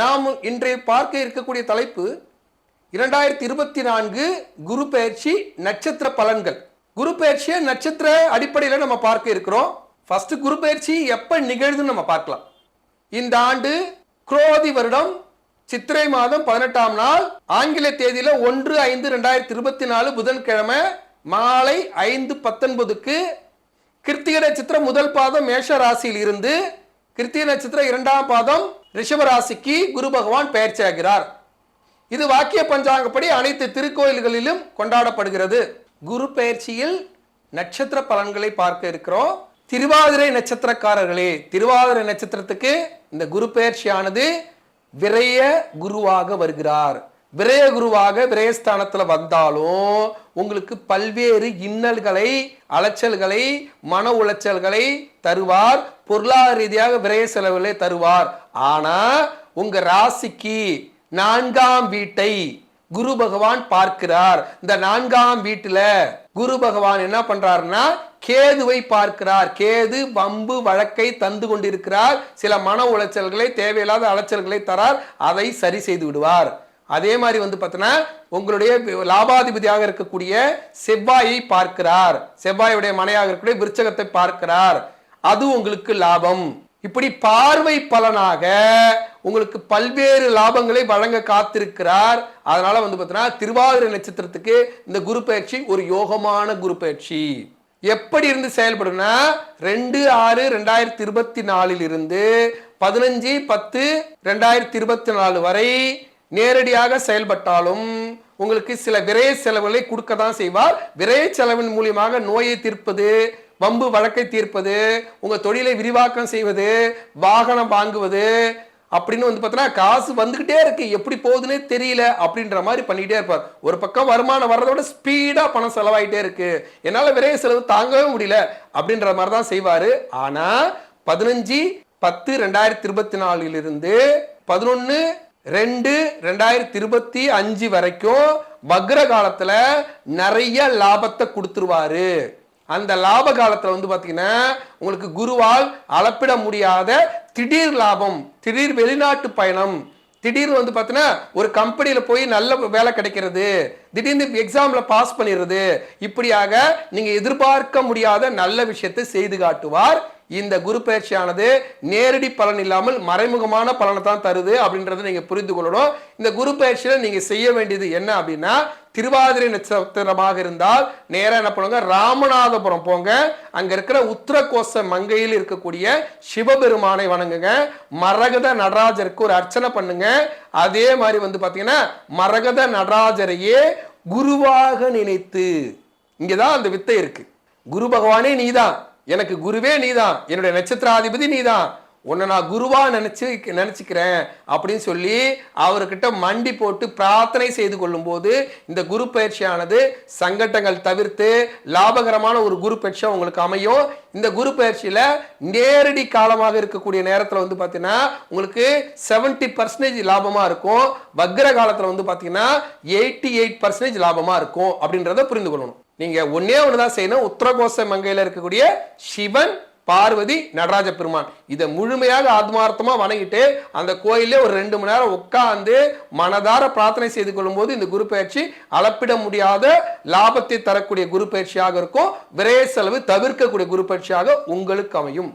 நாம் இன்றைய பார்க்க இருக்கக்கூடிய தலைப்பு இரண்டாயிரத்தி இருபத்தி நான்கு குரு பயிற்சி நட்சத்திர பலன்கள். குரு பயிற்சியை நட்சத்திர அடிப்படையில் நம்ம பார்க்க இருக்கிறோம். ஃபர்ஸ்ட் குரு பயிற்சி எப்போ நிகழ்துன்னு நம்ம பார்க்கலாம். இந்த ஆண்டு குரோதி வருடம் சித்திரை மாதம் பதினெட்டாம் நாள் ஆங்கில தேதியில ஒன்று ஐந்து ரெண்டாயிரத்தி இருபத்தி நாலு புதன்கிழமை மாலை ஐந்து பத்தொன்பதுக்கு கிருத்திக நட்சத்திரம் முதல் பாதம் மேஷ ராசியில் இருந்து கிருத்திக நட்சத்திரம் இரண்டாம் பாதம் ரிஷபராசிக்கு குரு பகவான் பெயர்ச்சியாகிறார் இது வாக்கிய பஞ்சாங்கப்படி அனைத்து திருக்கோயில்களிலும் கொண்டாடப்படுகிறது. குரு பெயர்ச்சியில் நட்சத்திர பலன்களை பார்க்க இருக்கிறோம். திருவாதிரை நட்சத்திரக்காரர்களே திருவாதிரை நட்சத்திரத்துக்கு இந்த குரு பெயர்ச்சியானது விரைய குருவாக வருகிறார். விரய குருவாக வந்தாலும் உங்களுக்கு பல்வேறு இன்னல்களை அலைச்சல்களை மன உளைச்சல்களை தருவார். பொருளாதார ரீதியாக விரய செலவுகளை தருவார். ஆனா உங்க ராசிக்கு நான்காம் வீட்டை குரு பகவான் பார்க்கிறார். இந்த நான்காம் வீட்டுல குரு பகவான் என்ன பண்றாருன்னா கேதுவை பார்க்கிறார். கேது வம்பு வழக்கை தந்து கொண்டிருக்கிறார். சில மன உளைச்சல்களை தேவையில்லாத அலைச்சல்களை தரார். அதை சரி செய்து விடுவார். அதே மாதிரி வந்து பார்த்தீங்கன்னா உங்களுடைய லாபாதிபதியாக இருக்கக்கூடிய செவ்வாயை பார்க்கிறார். செவ்வாயுடைய மனையாக இருக்கக்கூடிய விருச்சகத்தை பார்க்கிறார். அது உங்களுக்கு லாபம். இப்படி பார்வை பலனாக உங்களுக்கு பல்வேறு லாபங்களை வழங்க காத்திருக்கிறார். அதனால வந்து பார்த்தீங்கன்னா திருவாதிரை நட்சத்திரத்துக்கு இந்த குரு பயிற்சி ஒரு யோகமான குரு பயிற்சி. எப்படி இருந்து செயல்படும்னா ரெண்டு ஆறு ரெண்டாயிரத்தி இருபத்தி நாலில் இருந்து பதினஞ்சு பத்து ரெண்டாயிரத்தி இருபத்தி நாலு வரை நேரடியாக செயல்பட்டாலும் உங்களுக்கு சில விரைய செலவுகளை கொடுக்க தான் செய்வார். விரைய செலவின் மூலியமாக நோயை தீர்ப்பது வம்பு வழக்கை தீர்ப்பது உங்கள் தொழிலை விரிவாக்கம் செய்வது வாகனம் வாங்குவது அப்படின்னு வந்து பார்த்தீங்கன்னா காசு வந்துக்கிட்டே இருக்கு. எப்படி போகுதுன்னே தெரியல அப்படின்ற மாதிரி பண்ணிக்கிட்டே இருப்பார். ஒரு பக்கம் வருமானம் வர்றதை விட ஸ்பீடாக பணம் செலவாயிட்டே இருக்கு. என்னால் விரைய செலவு தாங்கவே முடியல அப்படின்ற மாதிரி தான் செய்வார். ஆனால் பதினஞ்சு பத்து ரெண்டாயிரத்தி இருபத்தி நாலுலேருந்து பதினொன்று ரெண்டு ரெண்டாயிரத்தி இருபத்தி அஞ்சு வரைக்கும் வக்ர காலத்தில் நிறைய லாபத்தை கொடுத்துருவாரு. அந்த லாப காலத்தில் வந்து பார்த்தீங்கன்னா உங்களுக்கு குருவால் அளப்பிட முடியாத திடீர் லாபம் திடீர் வெளிநாட்டு பயணம் திடீர்னு வந்து பார்த்தீங்கன்னா ஒரு கம்பெனியில் போய் நல்ல வேலை கிடைக்கிறது திடீர்னு எக்ஸாமில் பாஸ் பண்ணிடுறது இப்படியாக நீங்கள் எதிர்பார்க்க முடியாத நல்ல விஷயத்தை செய்து காட்டுவார். இந்த குரு பயிற்சியானது நேரடி பலன் இல்லாமல் மறைமுகமான பலனை தான் தருது அப்படின்றத நீங்கள் புரிந்து கொள்ளணும். இந்த குரு பயிற்சியில் நீங்கள் செய்ய வேண்டியது என்ன அப்படின்னா திருவாதிரை நட்சத்திரமாக இருந்தால் நேராக என்ன பண்ணுங்க ராமநாதபுரம் போங்க. அங்க இருக்கிற உத்தரகோச மங்கையில் இருக்கக்கூடிய சிவபெருமானை வணங்குங்க. மரகத நடராஜருக்கு ஒரு அர்ச்சனை பண்ணுங்க. அதே மாதிரி வந்து பார்த்தீங்கன்னா மரகத நடராஜரையே குருவாக நினைத்து. இங்கே தான் அந்த வித்தை இருக்கு. குரு பகவானே நீதான். எனக்கு குருவே நீதான். என்னுடைய நட்சத்திராதிபதி நீதான். உன்னை நான் குருவா நினச்சி நினச்சிக்கிறேன் அப்படின்னு சொல்லி அவர்கிட்ட மண்டி போட்டு பிரார்த்தனை செய்து கொள்ளும்போது இந்த குரு பயிற்சியானது சங்கட்டங்கள் தவிர்த்து லாபகரமான ஒரு குரு பயிற்சியாக உங்களுக்கு அமையும். இந்த குரு பயிற்சியில் நேரடி காலமாக இருக்கக்கூடிய நேரத்தில் வந்து பார்த்தீங்கன்னா உங்களுக்கு செவன்ட்டி பர்சன்டேஜ் லாபமாக இருக்கும். வக்ர காலத்தில் வந்து பார்த்தீங்கன்னா எயிட்டி எயிட் பர்சன்டேஜ் லாபமாக இருக்கும் அப்படின்றத புரிந்து கொள்ளணும். நீங்க ஒன்னே தான் செய்யணும். உத்தரகோச மங்கையில் இருக்கக்கூடிய சிவன் பார்வதி நடராஜ பெருமான். இதை முழுமையாக ஆத்மார்த்தமாக வணங்கிட்டு அந்த கோயிலே ஒரு ரெண்டு மணி நேரம் உட்காந்து மனதார பிரார்த்தனை செய்து கொள்ளும் போது இந்த குரு பயிற்சி அளப்பிட முடியாத லாபத்தை தரக்கூடிய குரு பயிற்சியாக இருக்கும். விரைய செலவு தவிர்க்கக்கூடிய குரு பயிற்சியாக உங்களுக்கு அமையும்.